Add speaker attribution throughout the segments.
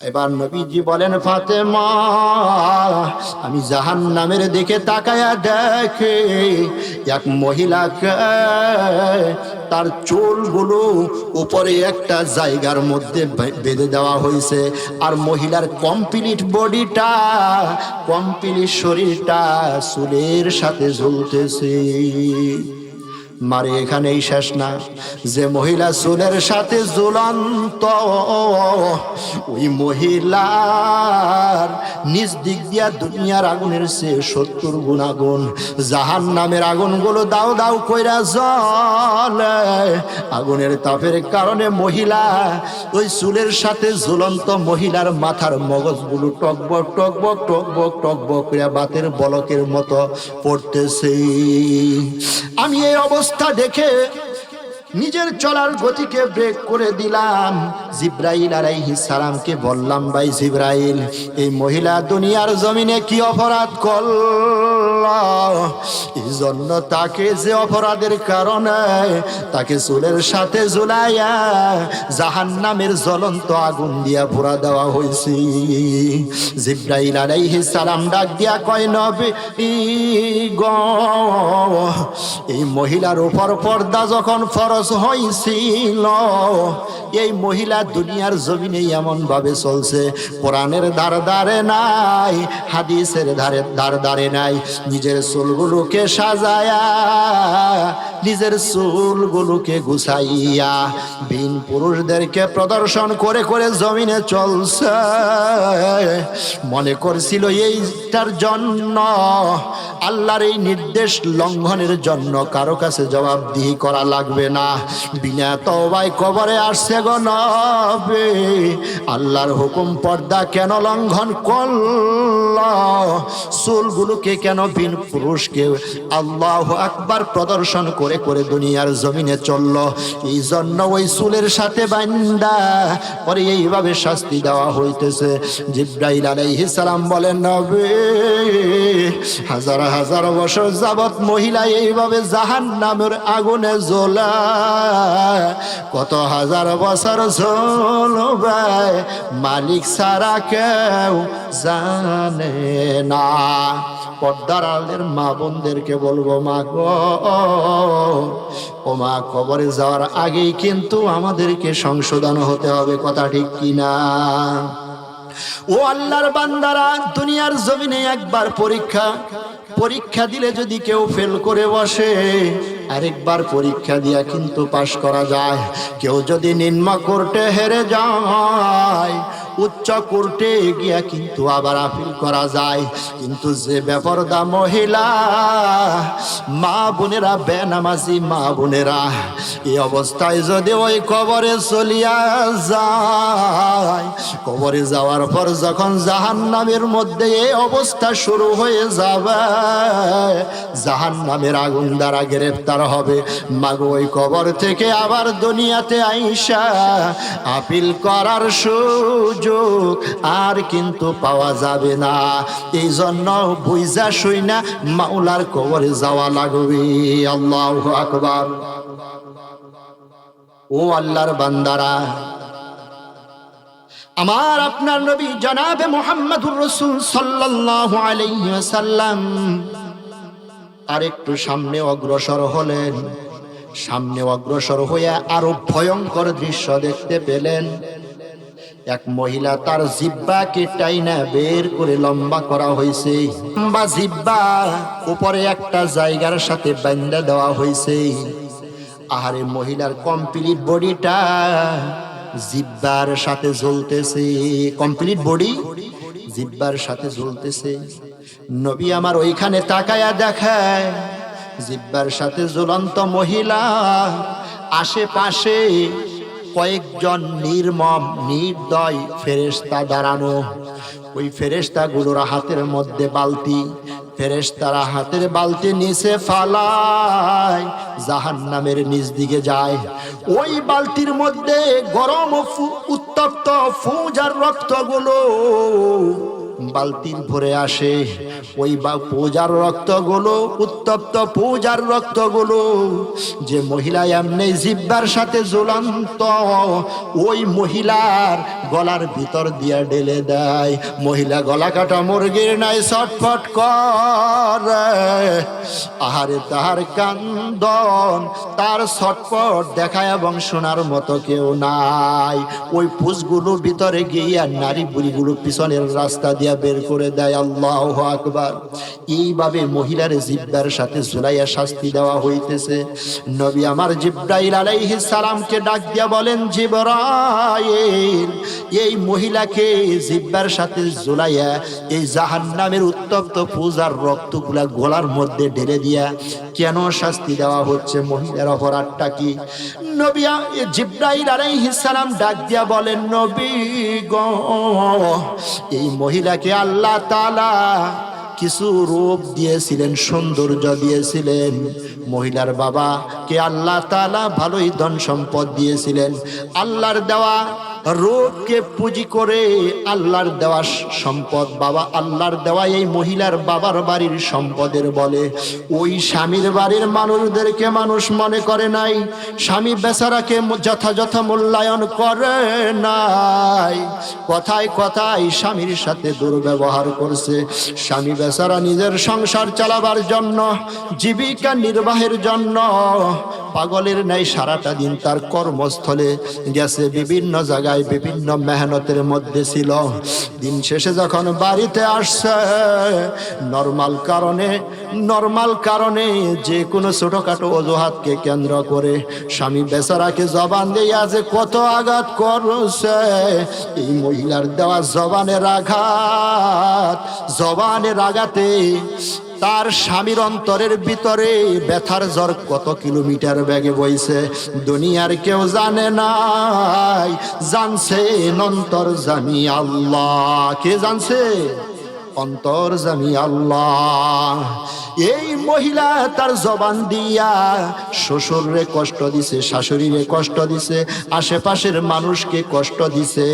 Speaker 1: এবার নবীজি বলেন, ফাতেমা, আমি জাহান নামের দিকে তাকায়া দেখে, এক মহিলাকে তার চুলগুলো উপরে একটা জায়গার মধ্যে বেঁধে দেওয়া হয়েছে। আর মহিলার কমপ্লিট বডিটা, কমপ্লিট শরীরটা চুলের সাথে ঝুলতেছে। মারে এখানেই শেষ না। যে মহিলা চুলের সাথে ঝুলন্ত, ওই মহিলার নিজ দিক দিয়া দুনিয়ার আগুনের চেয়ে সত্তর গুণ আগুন। জাহান নামের আগুনগুলো দাও দাও কইরা জলে আগুনের তাপের কারণে মহিলা, ওই চুলের সাথে ঝুলন্ত মহিলার মাথার মগজগুলো টকবক টকবক টকবক টকবক করে বাতের বলকের মতো পড়তেছে। আমি এই অবস্থা দেখে নিজের চলার গতিকে ব্রেক করে দিলাম। জিব্রাইল আলাইহি সালামকে বললাম, ভাই জিব্রাইল, এই মহিলা দুনিয়ার জমিনে কি অপরাধ করল? এই জন্য তাকে যে অপরাধের কারণে তাকে চুলের সাথে ঝুলাইয়া জাহান্নামের জ্বলন্ত আগুন দিয়া পুরা দেওয়া হয়েছে জিব্রাইল আলাইহি সালাম ডাক দিয়া কয়, নবী গ, এই মহিলার উপর পর্দা যখন ফরজ হয়েছিল এই মহিলা দুনিয়ার জমিনে এমন ভাবে চলছে। কোরআনের ধার ধারে নাই, হাদিসের ধারে ধার ধারে নাই। নিজের চুলগুলোকে সাজায়া, নিজের চুলগুলোকে গুছাইয়া বিন পুরুষদেরকে প্রদর্শন করে করে জমিনে চলছে। মনে করছিল এইটার জন্য আল্লাহর এই নির্দেশ লঙ্ঘনের জন্য কারও কাছে জবাবদিহি করা লাগবে না। বিনা তবাই কবরে আসছে গো নবে, আল্লাহর হুকুম পর্দা কেন লঙ্ঘন করল? চুলগুলোকে কেন বিন পুরুষকে আল্লাহ আকবার প্রদর্শন করে করে দুনিয়ার জমিনে চলল। এই জন্য ওই চুলের সাথে বান্দা পরে এইভাবে শাস্তি দেওয়া হইতেছে। জিব্রাইল আলাইহিস সালাম বলেন, নবে, হাজার হাজার বছর যাবত মহিলা এইভাবে জাহান নামের আগুনে জ্বলা। কত হাজার বছর জ্বলবে, মালিক সারা কেউ জানে না। পর্দার আলের মা বোনদেরকে বলব, মা গো, ও মা, কবরে যাওয়ার আগেই কিন্তু আমাদেরকে সংশোধন হতে হবে। কথা ঠিক কিনা? ও আল্লাহর বান্দারা, দুনিয়ার জমিনে একবার পরীক্ষা পরীক্ষা দিলে যদি কেউ ফেল করে বসে, আরেকবার পরীক্ষা দিয়া কিন্তু পাশ করা যায়। কেউ যদি নিম্ন কোর্টে হেরে যায় উচ্চ কোর্টে গিয়া কিন্তু আবার আপিল করা যায়। কিন্তু যে বেপরদা মহিলা, মা বোনেরা, বেনামাজি মা বোনেরা, এই অবস্থায় যদি ওই কবরে চলিয়া যায়, কবরে যাওয়ার পর যখন জাহান নামের মধ্যে এই অবস্থা শুরু হয়ে যাবে জাহান নামের আগুন দ্বারা গ্রেফতার হবে। মাগো, ওই কবর থেকে আবার দুনিয়াতে আইসা আপিল করার সুযোগ আর কিন্তু পাওয়া যাবে না। এই জন্য বুঝা শুই না, মাওলার কবরে যাওয়া লাগবে। আল্লাহ আকবার। ও আল্লাহর বান্দারা, আমার আপনার নবী জনাবে মোহাম্মদুর রসুল সাল্লাল্লাহু আলাইহি ওয়াসাল্লাম। আর একটু সামনে অগ্রসর হলেন, সামনে অগ্রসর হয়ে আরও ভয়ঙ্কর দৃশ্য দেখতে পেলেন। এক মহিলা তার জিব্বাকে টাইনা বের করে লম্বা করা হয়েছে। লম্বা জিব্বা উপরে একটা জায়গার সাথে বান্ধা দেওয়া হয়েছে। আহারে মহিলার কমপ্লিট বডিটা জিব্বার সাথে জ্বলতেছে। কমপ্লিট বডি জিব্বার সাথে জ্বলতেছে। নবী আমার ওইখানে তাকায়া দেখায়, জিব্বার সাথে জ্বলন্ত মহিলা আশেপাশে কয়েকজন নির্মম, নির্দয় ফেরেস্তা দাঁড়ানো। ওই ফেরেস্তাগুলোর হাতের মধ্যে বালতি। ফেরেস্তারা হাতের বালতি নিচে ফালায় জাহান নামের নিচ দিকে যায়। ওই বালতির মধ্যে গরম উত্তপ্ত ফুজার রক্তগুলো বালতির ভরে আসে। ওই বা পূজার রক্তগুলো, উত্তপ্ত পূজার রক্তগুলো, যে মহিলা এমনি জিব্বার সাথে জ্বলন্ত ওই মহিলার গলার ভিতর দিয়া ঢেলে দেয়। মহিলা গলা কাটা মুরগির নাই ছটফট কর। আহারে তাহার কান্দন, তার ছটফট দেখা এবং শোনার মতো কেউ নাই। ওই পুষগুলো ভিতরে গিয়ে নারী বুড়িগুলো পিছনের রাস্তা দিয়া বের করে দেয়, আল্লাহ আকবার। এইভাবে মহিলার জিব্বার সাথে জুলাইয়া শাস্তি দেওয়া হইতেছে। নবী আমার জিব্রাইল আলাইহিস সালামকে ডাক দিয়া বলেন, জিবরাইল, এই মহিলাকে জিব্বার সাথে জুলাইয়া এই জাহান্নামের উত্তপ্ত পূজার রক্তগুলা গলার মধ্যে ঢেলে দিয়া কেন শাস্তি দেওয়া হচ্ছে? মহিলার অপরাধটা কি? নবী জিব্রাইল আলাইহিস সালাম ডাক দিয়া বলেন, নবী গো, এই মহিলাকে আল্লাহ তালা কিছু রূপ দিয়েছিলেন, সৌন্দর্য দিয়েছিলেন। মহিলার বাবা কে আল্লাহ তালা ভালোই ধন সম্পদ দিয়েছিলেন। আল্লাহর দেওয়া রূপকে পুঁজি করে আল্লাহর দেওয়া সম্পদ। বাবা, আল্লাহর দেওয়া এই মহিলার বাবার বাড়ির সম্পদের বলে। ওই স্বামীর বাড়ির মানুষদেরকে মানুষ মনে করে নাই। স্বামী বেচারাকে যথাযথ মূল্যায়ন করে নাই। কথায় কথায় স্বামীর সাথে দুর্ব্যবহার করছে। স্বামী বেচারা নিজের সংসার চালাবার জন্য, জীবিকা নির্বাহের জন্য পাগলের ন্যায় সারাটা দিন তার কর্মস্থলে গেছে। বিভিন্ন জায়গায় বিভিন্ন মেহনতের মধ্যে ছিল। দিন শেষে যখন বাড়িতে আসছে নর্মাল কারণে নর্মাল কারণে যে কোনো ছোটখাটো অজুহাতকে কেন্দ্র করে স্বামী বেচারাকে জবান দিয়ে যে কত আঘাত করছে। এই মহিলার দেওয়া জবানের আঘাত, জবানের আঘাতে তার স্বামীর অন্তরের ভিতরে ব্যথার জ্বর কত কিলোমিটার ব্যাগে বইছে। দুনিয়ার কেউ জানে নাই, জানছে অন্তর জানি আল্লাহ। কে জানছে? অন্তর জানি আল্লাহ। এই মহিলা তার জবান দিয়া শ্বশুরে কষ্ট দিছে, শাশুড়িরে কষ্ট দিছে, আশেপাশের মানুষকে কষ্ট দিছে।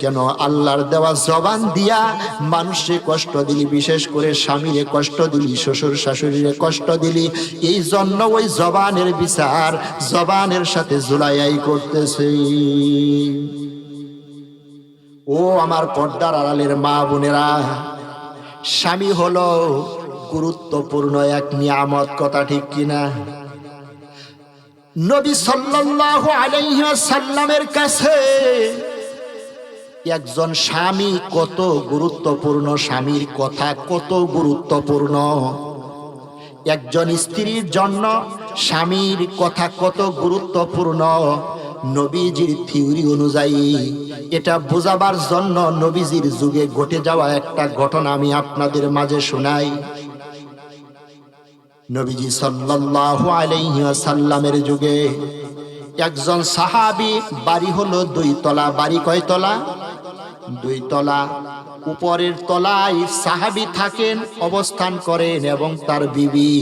Speaker 1: কেন আল্লাহর দেওয়া জবান দিয়া মানুষে কষ্ট দিলি, বিশেষ করে স্বামীরে কষ্ট দিলি, শ্বশুর শাশুড়িরে কষ্ট দিলি। এই জন্য ওই জবানের বিচার জবানের সাথে জুলাইয়াই করতেছে। ও আমার পর্দার আড়ালের মা বোনেরা স্বামী হলো গুরুত্বপূর্ণ এক নিয়ামত, কথা ঠিক কিনা? নবী সাল্লাল্লাহু আলাইহি সাল্লামের কাছে একজন স্বামী কত গুরুত্বপূর্ণ, স্বামীর কথা কত গুরুত্বপূর্ণ? একজন স্ত্রীর জন্য স্বামীর কথা কত গুরুত্বপূর্ণ? নবীজির থিওরি অনুযায়ী এটা বোঝাবার জন্য নবীজির যুগে ঘটে যাওয়া একটা ঘটনা আমি আপনাদের মাঝে শোনাই। নবীজি সাল্লাল্লাহু আলাইহি সাল্লামের যুগে একজন সাহাবী, বাড়ি হলো দুই তলা, বাড়ি কয় তলা? দুই তলা। উপরের তলায় সাহাবী থাকেন, অবস্থান করেন এবং তার বিবি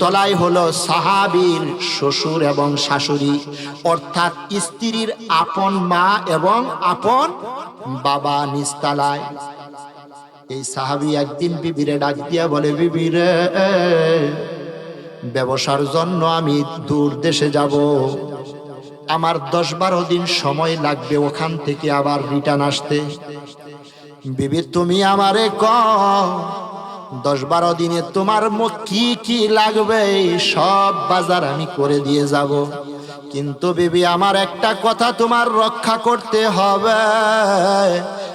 Speaker 1: তলায় হলো সাহাবীর শ্বশুর এবং শাশুড়ি, অর্থাৎ স্ত্রীর আপন মা এবং আপন বাবা নিচতলায় এই সাহাবি একদিন বিবিরে ডাক দিয়া বলে, বিবিরে, ব্যবসার জন্য আমি দূর দেশে যাব। আমার দশ বারো দিন সময় লাগবে ওখান থেকে আবার রিটার্ন আসতে। বিবি, তুমি আমারে ক দশ বারো দিনে তোমার কি কি লাগবে সব বাজার আমি করে দিয়ে যাব। কিন্তু বিবি, আমার একটা কথা তোমার রক্ষা করতে হবে।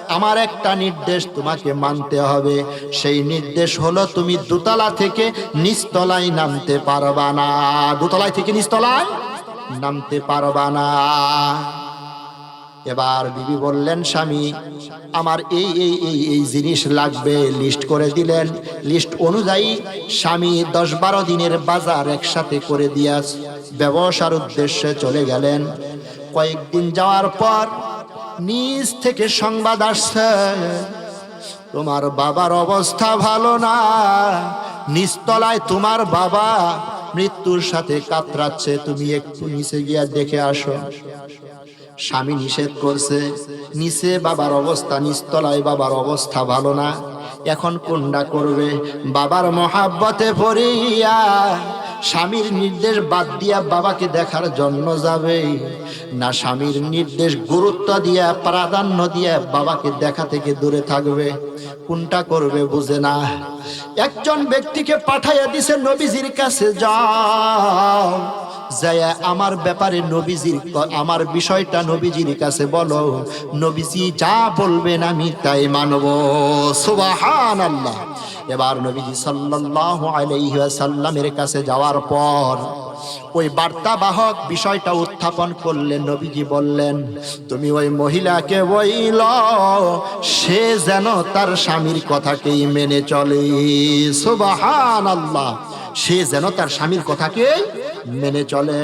Speaker 1: আমার একটা নির্দেশ তোমাকে মানতে হবে। সেই নির্দেশ হলো তুমি দোতলা থেকে নিচতলায় নামতে পারবা না। দোতলায় থেকে নিচতলায় নামতে পারবা না। এবার বিবি বললেন, স্বামী, আমার এই এই এই এই জিনিস লাগবে। লিস্ট করে দিলেন। লিস্ট অনুযায়ী স্বামী দশ বারো দিনের বাজার একসাথে করে দিয়া ব্যবসার উদ্দেশ্যে চলে গেলেন। কয়েকদিন যাওয়ার পর নিজ থেকে সংবাদ আসছে, তোমার বাবার অবস্থা ভালো না। নিচতলায় তোমার বাবা মৃত্যুর সাথে কাতরাচ্ছে। তুমি একটু নিচে গিয়া দেখে আসো। স্বামী নিষেধ করছে। নিচে বাবার অবস্থা নিস্তলায় বাবার অবস্থা ভালো না। এখন কোনটা করবে? বাবার মহাব্বতে পড়িয়া স্বামীর নির্দেশ বাদ দিয়া বাবাকে দেখার জন্য যাবে না স্বামীর নির্দেশ গুরুত্ব দিয়া, প্রাধান্য দিয়া বাবাকে দেখা থেকে দূরে থাকবে। কোনটা করবে বুঝে না। একজন ব্যক্তিকে পাঠাইয়া দিছে, নবীজির কাছে যাও। যায়া আমার ব্যাপারে নবীজির আমার বিষয়টা নবীজির কাছে বলো। নবীজি যা বলবেন আমি তাই মানব। সুবাহান আল্লাহ এবার নবীজি সাল্লাল্লাহু আলাইহি ওয়াসাল্লামের কাছে যাওয়ার পর ওই বার্তাবাহক বিষয়টা উত্থাপন করলেন, নবীজি বললেন, তুমি ওই মহিলাকে বইল, সে যেন তার স্বামীর কথাকেই মেনে চলে। সুবাহান আল্লাহ সে যেন তার স্বামীর কথাকে মেনে চলে।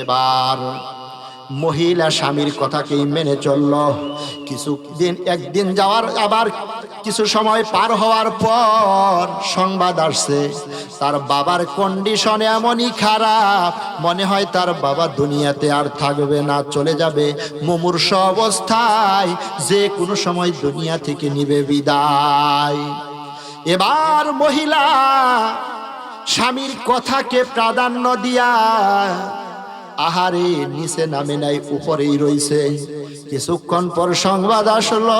Speaker 1: এবার মহিলা স্বামীর কথাকেই মেনে চলল। কিছুদিন একদিন যাওয়ার আবার কিছু সময় পার হওয়ার পর সংবাদ আসছে, তার বাবার কন্ডিশন এমনই খারাপ, মনে হয় তার বাবা দুনিয়াতে আর থাকবে না, চলে যাবে। মুমূর্ষ অবস্থায় যে কোনো সময় দুনিয়া থেকে নিবে বিদায়। এবার মহিলা স্বামীর কথাকে প্রাধান্য দিয়া আহারে নিচে নামে নাই, উপরেই রইছে কিছুক্ষণ পর সংবাদ আসলো,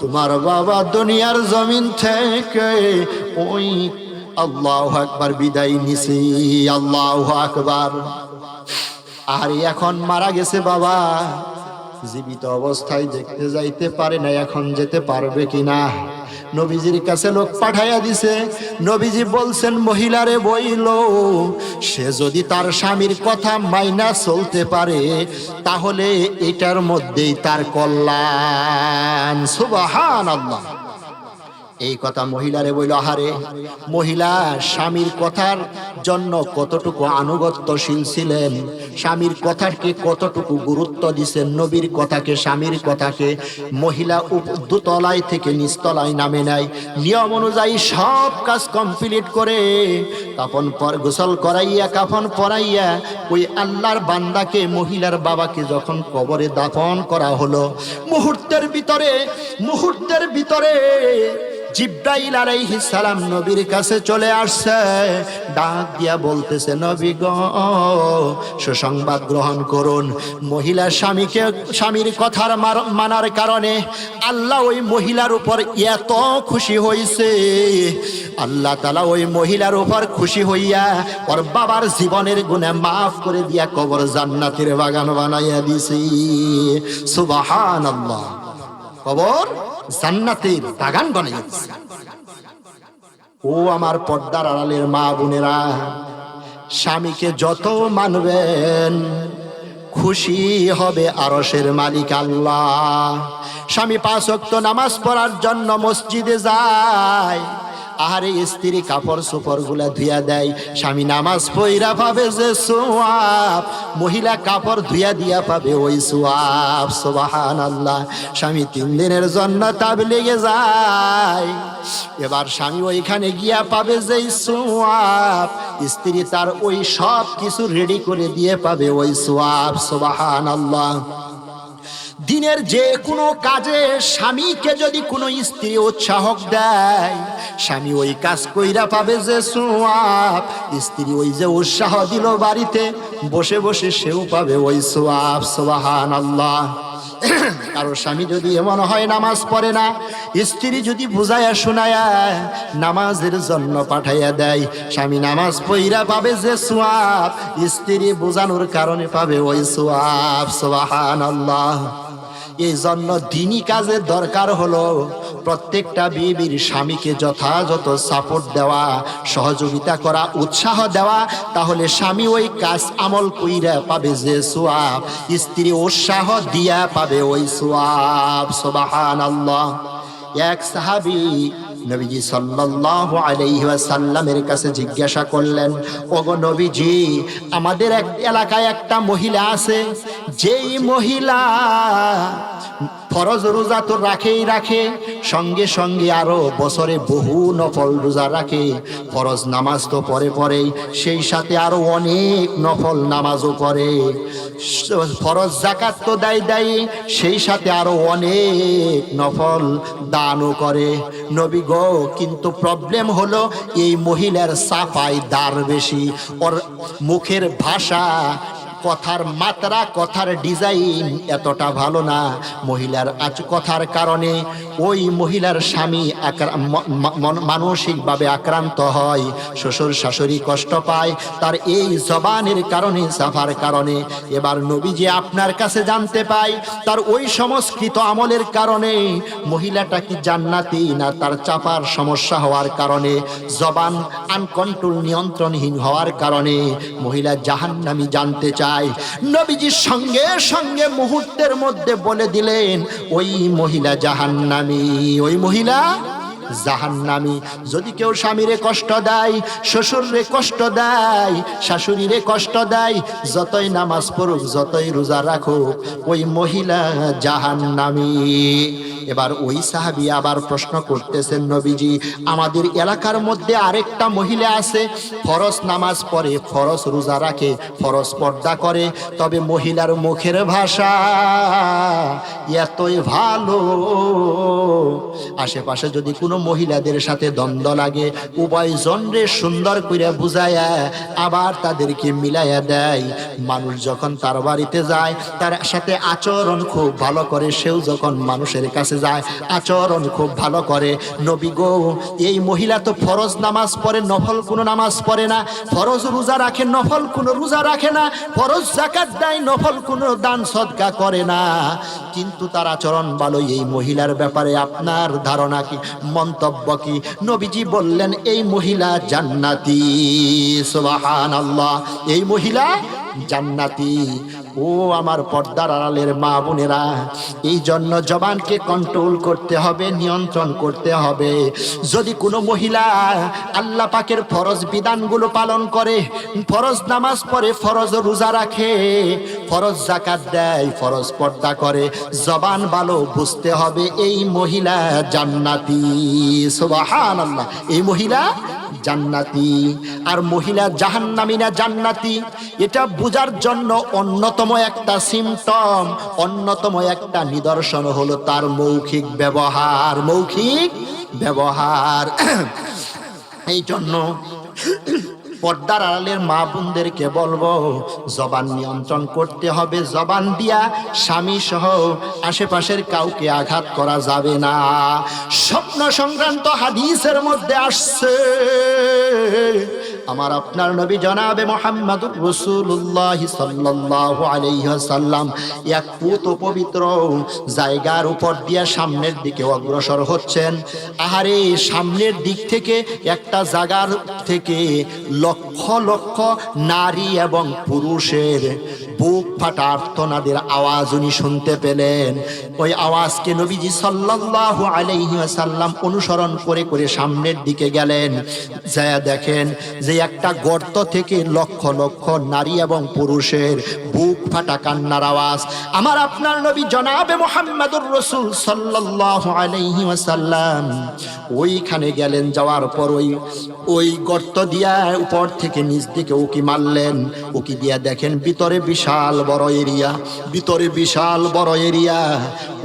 Speaker 1: তোমার বাবা দুনিয়ার জমিন থেকে ওই আল্লাহ আকবার বিদায় নিছি, আল্লাহ আকবার। আর এখন মারা গেছে বাবা। জীবিত অবস্থায় দেখতে যাইতে পারে না, এখন যেতে পারবে কিনা? নবীজির কাছে লোক পাঠাইয়া দিছে, নবীজি বলছেন, মহিলারে বইল, সে যদি তার স্বামীর কথা মাইনা চলতে পারে, তাহলে এটার মধ্যেই তার কল্যাণ। সুবাহান আল্লাহ এই কথা মহিলারে বইল, আহারে, মহিলা, স্বামীর কথার জন্য কতটুকু আনুগত্যশীল ছিলেন? স্বামীর কথাকে কতটুকু গুরুত্ব দিছেন? নবীর কথাকে, স্বামীর কথাকে মহিলা দুতলায় থেকে নিচতলায় নামে নাই। নিয়ম অনুযায়ী সব কাজ কমপ্লিট করে কাফন পর গোসল করাইয়া, কাফন পরাইয়া ওই আল্লাহর বান্দাকে, মহিলার বাবাকে যখন কবরে দাফন করা হলো, মুহূর্তের ভিতরে মুহূর্তের ভিতরে জিব্রাইল আলাইহিস সালাম নবীর কাছে চলে আসছে। ডাক দিয়া বলতেছে, নবী গ, সুসংবাদ গ্রহণ করুন। মহিলা স্বামীকে, স্বামীর কথার মানার কারণে আল্লাহ ওই মহিলার উপর এত খুশি হইছে। আল্লাহ তালা ওই মহিলার উপর খুশি হইয়া ওর বাবার জীবনের গুণে মাফ করে দিয়া কবর জান্নাতের বাগান বানাইয়া দিছি। সুবাহান আল্লাহ কবর জান্নাতের বাগান বানিয়েছে ও আমার পর্দার আড়ালের মা বোনেরা, স্বামীকে যত মানবেন, খুশি হবে আরসের মালিক আল্লাহ। স্বামী পাঁচ নামাজ পড়ার জন্য মসজিদে যায় আহারে স্ত্রী কাপড় চোপড়গুলা ধুয়া দেয়, স্বামী নামাজ পইরা পাবে যে সোয়াব, মহিলা কাপড় ধুয়া দিয়া পাবে ওই সোয়াব। সোবাহান আল্লাহ স্বামী তিন দিনের জন্য তাব লেগে যায়। এবার স্বামী ওইখানে গিয়া পাবে যে সোয়াব, স্ত্রী তার ওই সব কিছু রেডি করে দিয়ে পাবে ওই সোয়াব। সোবাহান আল্লাহ দিনের যে কোনো কাজে স্বামীকে যদি কোনো স্ত্রী উৎসাহ দেয়, স্বামী ওই কাজ কইরা পাবে যে সোয়াব। স্ত্রী ওই যে উৎসাহ দিল বাড়িতে, বসে বসে সেও পাবে ওই সোয়াব সোবাহান আল্লাহ কারও স্বামী যদি এমন হয় নামাজ পড়ে না, স্ত্রী যদি বুঝাইয়া শোনায়া নামাজের জন্য পাঠাইয়া দেয়, স্বামী নামাজ পইরা পাবে যে সোয়াব, স্ত্রী বোঝানোর কারণে পাবে ওই সোয়াব সোবাহান আল্লাহ এই জন্য দিনই কাজের দরকার হলো প্রত্যেকটা বিবির স্বামীকে যথাযথ সাপোর্ট দেওয়া, সহযোগিতা করা, উৎসাহ দেওয়া, তাহলে স্বামী ওই কাজ আমল কইরা পাবে যে সোয়াব, স্ত্রী উৎসাহ দিয়া পাবে ওই সোয়াব। সোবাহান আল্লাহ এক সাহাবি নবীজি সাল্লাল্লাহু আলাইহি ওয়াসাল্লামের কাছে জিজ্ঞাসা করলেন, ওগো নবীজি, আমাদের এক এলাকায় একটা মহিলা আছে, যেই মহিলা ফরজ রোজা তো রাখেই রাখে, সঙ্গে সঙ্গে আরও বছরে বহু নফল রোজা রাখে। ফরজ নামাজ তো পরে পরেই, সেই সাথে আরও অনেক নফল নামাজও করে ফরজ জাকাত তো দেয় দেয়, সেই সাথে আরও অনেক নফল দানও করে। নবী গো, কিন্তু প্রবলেম হলো এই মহিলার সাফাই দার বেশি। ওর মুখের ভাষা কথার মাত্রা, কথার ডিজাইন এতটা ভালো না। মহিলার আজ কথার কারণে ওই মহিলার স্বামী মানসিকভাবে আক্রান্ত হয়। শ্বশুর শাশুড়ি কষ্ট পায়। তার এই জবানের কারণে, সাফার কারণে এবার নবী যে আপনার কাছে জানতে পাই তার ওই সংস্কৃত আমলের কারণে মহিলাটা কি জান্নাতি না তার চাপার সমস্যা হওয়ার কারণে, জবান আনকন্ট্রোল নিয়ন্ত্রণহীন হওয়ার কারণে মহিলা জাহান্নামি জানতে চায়। নবীজির সঙ্গে সঙ্গে মুহূর্তের মধ্যে বলে দিলেন ওই মহিলা জাহান্নামি ওই মহিলা জাহান্নামি, যদি কেউ স্বামীরে কষ্ট দেয়, শ্বশুররে কষ্ট দেয়, শাশুড়িরে কষ্ট দেয়, যতই নামাজ পড়ুক, যতই রোজা রাখুক, ওই মহিলা জাহান্নামি। এবার ওই সাহাবি আবার প্রশ্ন করতেছেন নবীজি, আমাদের এলাকার মধ্যে আরেকটা মহিলা আছে, ফরজ নামাজ পড়ে, ফরজ রোজা রাখে, ফরজ পর্দা করে, তবে মহিলার মুখের ভাষা এতই ভালো। আশেপাশে যদি কোনো মহিলাদের সাথে দ্বন্দ্ব লাগে, উভয় জনরে সুন্দর করে বুঝায়া আবার তাদেরকে মিলাইয়া দেয়। মানুষ যখন তার বাড়িতে যায়, তার সাথে আচরণ খুব ভালো করে, সেও যখন মানুষের কাছে যায়, আচরণ খুব ভালো করে। নবী গো, এই মহিলা তো ফরজ নামাজ পড়ে, নফল কোনো নামাজ পড়ে না। ফরজ রোজা রাখে, নফল কোনো রোজা রাখে না। ফরজ জাকাত দেয়, নফল কোনো দান সদকা করে না। কিন্তু তার আচরণ ভালো এই মহিলার ব্যাপারে আপনার ধারণা কি? মন্তব্য কি? নবীজি বললেন এই মহিলা জান্নাতি। সুবাহান আল্লাহ এই মহিলা জান্নাতি। ও আমার পর্দার আড়ালের মা বোনেরা, এই জন্য জবানকে কন্ট্রোল করতে হবে, নিয়ন্ত্রণ করতে হবে। যদি কোনো মহিলা আল্লাহ পাকের ফরজ বিধানগুলো পালন করে, ফরজ নামাজ পড়ে, ফরজ রোজা রাখে, ফরজ জাকাত দেয়, ফরজ পর্দা করে, জবান ভালো বুঝতে হবে, এই মহিলা জান্নাতি। আল্লাহ এই মহিলা জান্নাতি। আর মহিলা জাহান্নামিনা জান্নাতি। এটা বোঝার জন্য অন্যতম একটা সিমটম অন্যতম একটা নিদর্শন হলো তার মৌখিক ব্যবহার মৌখিক ব্যবহার। এই জন্য পর্দার আড়ালের মা বোনদেরকে বলব, জবান নিয়ন্ত্রণ করতে হবে, জবান দিয়া স্বামী সহ আশেপাশের কাউকে আঘাত করা যাবে না। স্বপ্ন সংক্রান্ত হাদিসের মধ্যে আসছে আমার আপনার নবী জনাবে মোহাম্মদুর রসুল্লাহ সাল্লাহ আলাইহি সাল্লাম এক পুত পবিত্র জায়গার উপর দিয়ে সামনের দিকে অগ্রসর হচ্ছেন। আহারে, সামনের দিক থেকে একটা জায়গার থেকে লক্ষ লক্ষ নারী এবং পুরুষের বুক ফাটা আর্তনাদের আওয়াজ উনি শুনতে পেলেন। ওই আওয়াজকে নবীজি সাল্লাল্লাহু আলাইহি সাল্লাম অনুসরণ করে করে সামনের দিকে গেলেন। যা দেখেন যে একটা গর্ত থেকে লক্ষ লক্ষ নারী এবং পুরুষের বুক ফাটা কান্নার আওয়াজ। আমার আপনার নবী জনাবে মোহাম্মদুর রসুল সাল্লাল্লাহু আলাইহি সাল্লাম ওইখানে গেলেন, যাওয়ার পর ওই ওই গর্ত দিয়া উপর থেকে নিচ দিকে উকি মারলেন। উকি দিয়া দেখেন ভিতরে বিশাল বড় এরিয়া ভিতরে বিশাল বড় এরিয়া।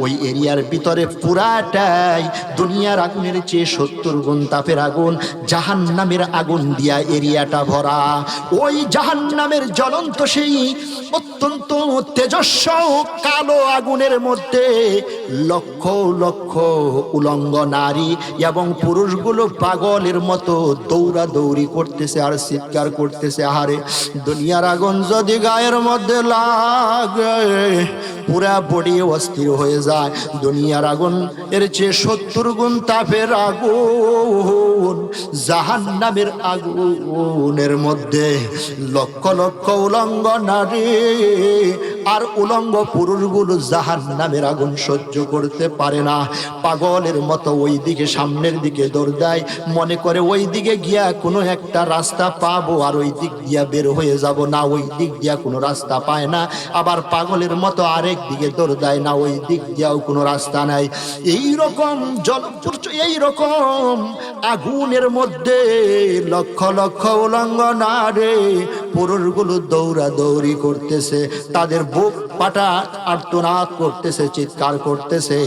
Speaker 1: ওই এরিয়ার ভিতরে পুরাটাই দুনিয়ার আগুনের চেয়ে সত্তর গুণ তাপের আগুন জাহান নামের আগুন দিয়া এরিয়াটা ভরা। ওই জাহান নামের জ্বলন্ত সেই অত্যন্ত তেজস্ব কালো আগুনের মধ্যে লক্ষ লক্ষ উলঙ্গ নারী এবং পুরুষগুলো পাগলের মতো দৌড়া দৌড়ি করতেছে আর চিৎকার করতেছে। আহারে, দুনিয়ার আগুন যদি গায়ের মধ্যে লাগে, পুরা বডি অস্থির হয়ে যায়, দুনিয়ার আগুন, এর চেয়ে সত্তর গুণ তাপের আগুন জাহান নামের আগুনের মধ্যে লক্ষ লক্ষ উলঙ্গ নারী আর উলঙ্গ পুরুষগুলো জাহান নামের আগুন সহ্য করতে পারে না। পাগলের মতো ওই দিকে সামনের দিকে দৌড় দেয়। মনে করে ওই দিকে গিয়া কোনো একটা রাস্তা পাবো আর ওই দিক দিয়া বের হয়ে যাব না। ওই দিক দিয়া কোনো রাস্তা পায় না। আবার পাগলের মতো আরেক দিকে দৌড় দেয় না। ওই দিক দিয়াও কোনো রাস্তা নাই। এই রকম জল এই রকম আগুনের মধ্যে লক্ষ লক্ষ উলঙ্গনারে পুরুষগুলো দৌড়া দৌড়ি করতেছে। তাদের বুক পাটা আর্তনাদ করতেছে, চিৎকার করতেছে।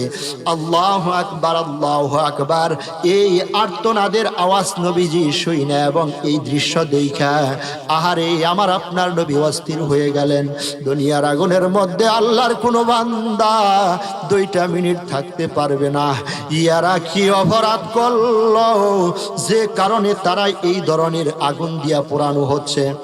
Speaker 1: আল্লাহ আকবার আল্লাহ আকবার। এই আর্তনাদের আওয়াজ নবীজি শুই না এবং এই দৃশ্য দেখা, আহারে, আমার আপনার নবী অস্থির হয়ে গেলেন। দুনিয়ার আগুনের মধ্যে আল্লাহর কোনো বান্দা দুইটা মিনিট থাকতে পারবে না। ইয়ারা কি অপরাধ করল? যে কারণে তারা এই ধরনের আগুন দিয়া পোড়ানো হচ্ছে।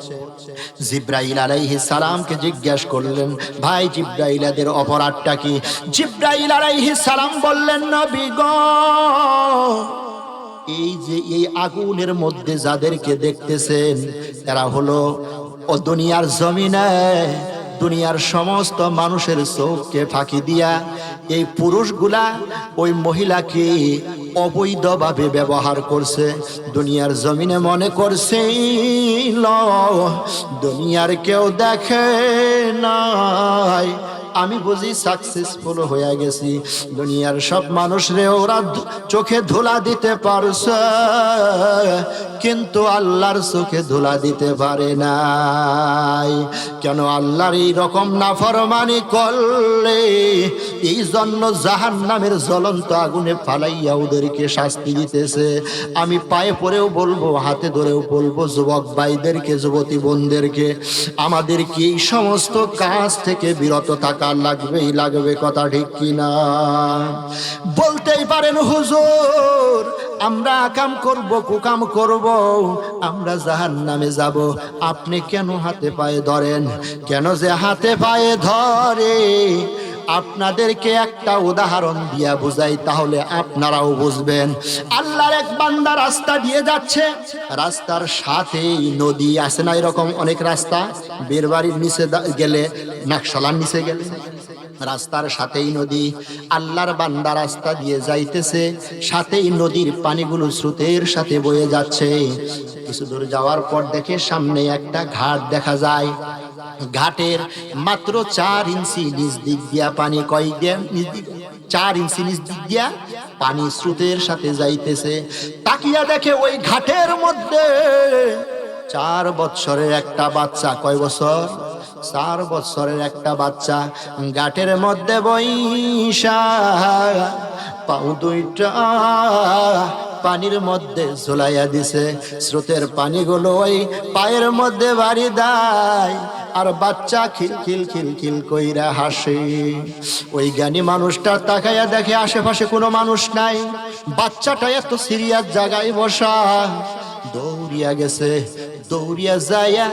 Speaker 1: জিব্রাইল আলাইহি সালামকে জিজ্ঞাসা করলেন, ভাই জিব্রাইলাদের অপরাধটা কি? জিব্রাইল আলাইহি সালাম বললেন, নবী গো, এই যে এই আগুনের মধ্যে যাদেরকে দেখতেছেন তারা হলো ও দুনিয়ার জমিনে দুনিয়ার সমস্ত মানুষের চোখকে ফাঁকি দিয়া, এই পুরুষগুলা ওই মহিলাকে অবৈধভাবে ব্যবহার করছে দুনিয়ার জমিনে মনে করছে দুনিয়ার কেউ দেখে নাই। আমি বুঝি সাকসেসফুল হয়ে গেছি। দুনিয়ার সব মানুষরে ওরা চোখে ধুলা দিতে পারছে, কিন্তু আল্লাহর চোখে ধুলা দিতে পারে নাই। কেন আল্লাহর এই রকম নাফরমানি করলে, এই জন্য জাহান নামের জ্বলন্ত আগুনে ফালাইয়া ওদেরকে শাস্তি দিতেছে। আমি পায়ে পরেও বলব, হাতে ধরেও বলব, যুবক ভাইদেরকে, যুবতী বোনদেরকে, আমাদের কি এই সমস্ত কাজ থেকে বিরত থাকা লাগবেই, লাগবে কথা ঠিক কিনা। বলতেই পারেন হুজুর, আমরা কাম করব, কুকাম করব, আমরা জাহান নামে যাব। আপনি কেন হাতে পায়ে ধরেন? কেন যে হাতে পায়ে ধরে? আপনাদেরকে একটা উদাহরণ দিয়া বুঝাই, তাহলে আপনারাও বুঝবেন। আল্লাহর এক বান্দা রাস্তা দিয়ে যাচ্ছে, রাস্তার সাথেই নদী আছে না এরকম অনেক রাস্তা? বের বাড়ির নিচে গেলে, নাকশালার নিচে গেলে। রাস্তার সাথেই নদী। আল্লাহর বান্দা রাস্তা দিয়ে যাইতেছে, সাথেই নদীর পানিগুলো স্রোতের সাথে বয়ে যাচ্ছে। কিছু দূর যাওয়ার পর দেখে সামনে একটা ঘাট দেখা যায়। ঘাটের মাত্র চার ইঞ্চি নিচ দিক দিয়া পানি কয় দিয়া চার ইঞ্চি নিচ দিক দিয়া পানি স্রোতের সাথে যাইতেছে। তাকিয়া দেখে ওই ঘাটের মধ্যে চার বছরের একটা বাচ্চা, কয় বছর? চার বছরের একটা বাচ্চা গাটের মধ্যে বৈশা পাউ দুইটা পানির মধ্যে ঝোলাইয়া দিছে। স্রোতের পানিগুলো ওই পায়ের মধ্যে বাড়ি দেয়। আর বাচ্চা খিল খিল খিল খিল কইরা হাসে। ওই জ্ঞানী মানুষটা তাকাইয়া দেখে আশেপাশে কোনো মানুষ নাই। বাচ্চাটা এত সিরিয়াস জায়গায় বসা। দৌড়িয়া গেছে। দৌড়িয়া যাইয়া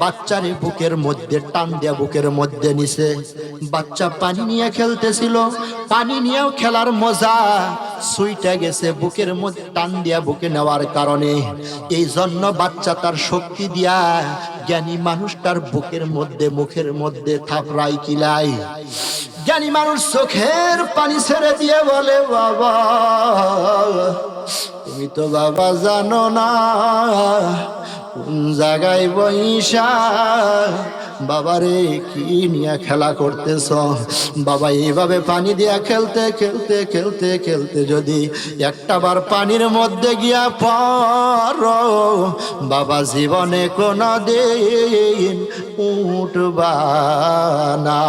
Speaker 1: বাচ্চারে বুকের মধ্যে টান দিয়া বুকের মধ্যে নিছে। বাচ্চা পানি নিয়ে খেলতেছিল, পানি নিয়েও খেলার মজা। সুইটা গেছে বুকের মধ্যে, টান দিয়া বুকে নেওয়ার কারণে। এই জন্য বাচ্চা তার শক্তি দিয়া জ্ঞানী মানুষটার বুকের মধ্যে, মুখের মধ্যে থাপড়াই কিলাই জ্ঞানী মানুষ চোখের পানি ছেড়ে দিয়ে বলে, বাবা, তুমি তো বাবা জানো না। কোন জায়গায় বৈশা, বাবারে কি নিয়ে খেলা করতেছ? বাবা, এইভাবে পানি দিয়া খেলতে খেলতে খেলতে খেলতে যদি একটা বার পানির মধ্যে গিয়া পর বাবা জীবনে কোনো দিন উঠবা না।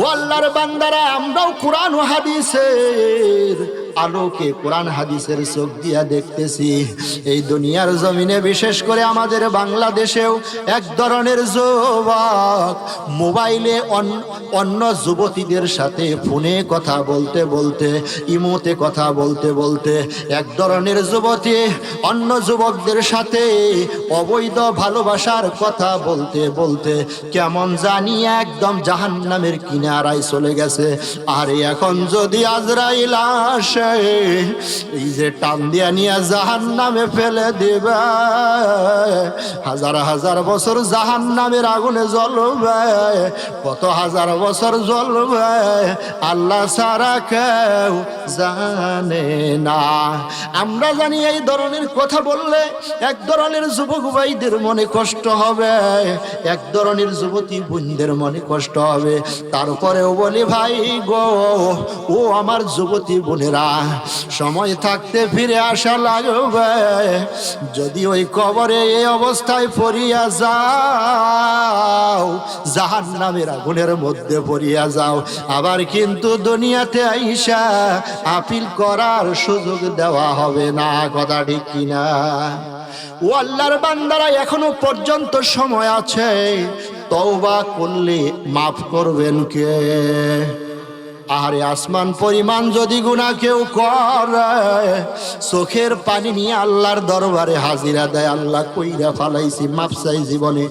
Speaker 1: ও আল্লাহর বান্দারা, আমরাও কোরআন হাদিসের আলোকে কোরআন হাদিসের চোখ দিয়া দেখতেছি। এই দুনিয়ার জমিনে বিশেষ করে আমাদের বাংলাদেশেও এক ধরনের যুবক মোবাইলে অন- অন্য যুবতীদের সাথে ফোনে কথা বলতে বলতে, ইমোতে কথা বলতে বলতে এক ধরনের যুবতী অন্য যুবকদের সাথে অবৈধ ভালোবাসার কথা বলতে বলতে কেমন জানি একদম জাহান্নামের কিনারায় চলে গেছে। আর এখন যদি আজরাইল আসে এই যে টান দিয়া নিয়ে জাহান নামে ফেলে দিবে। হাজার হাজার বছর জাহান নামের আগুনে জ্বলবে। কত হাজার বছর জ্বলবে, আল্লাহ সারা কেউ জানে না। আমরা জানি এই ধরনের কথা বললে এক ধরনের যুবক ভাইদের মনে কষ্ট হবে, এক ধরনের যুবতী বোনদের মনে কষ্ট হবে। তারপরেও বলি, ভাই গো, ও আমার যুবতী বোনেরা সময় থাকতে ফিরে আসা লাগবে। যদি ওই কবরে এই অবস্থায় পড়িয়া যাও জাহান নামের আগুনের মধ্যে পড়িয়া যাও। আবার কিন্তু দুনিয়াতে আইসা আপিল করার সুযোগ দেওয়া হবে না, কথা ঠিক কিনা? ও আল্লাহর বান্দারা, এখনও পর্যন্ত সময় আছে। তওবা করলে মাফ করবেন কে? আহারে আসমান পরিমাণ যদি গুণা কেউ করে, চোখের পানি নিয়ে আল্লাহর দরবারে হাজিরা দেয়, আল্লাহ কইরা ফালাইছি মাপ চাই জীবনে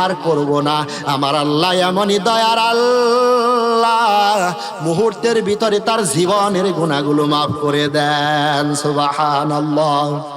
Speaker 1: আর করব না। আমার আল্লাহ এমনই দয়ার আল্লাহ, মুহূর্তের ভিতরে তার জীবনের গুণাগুলো মাফ করে দেন সুবাহান আল্লাহ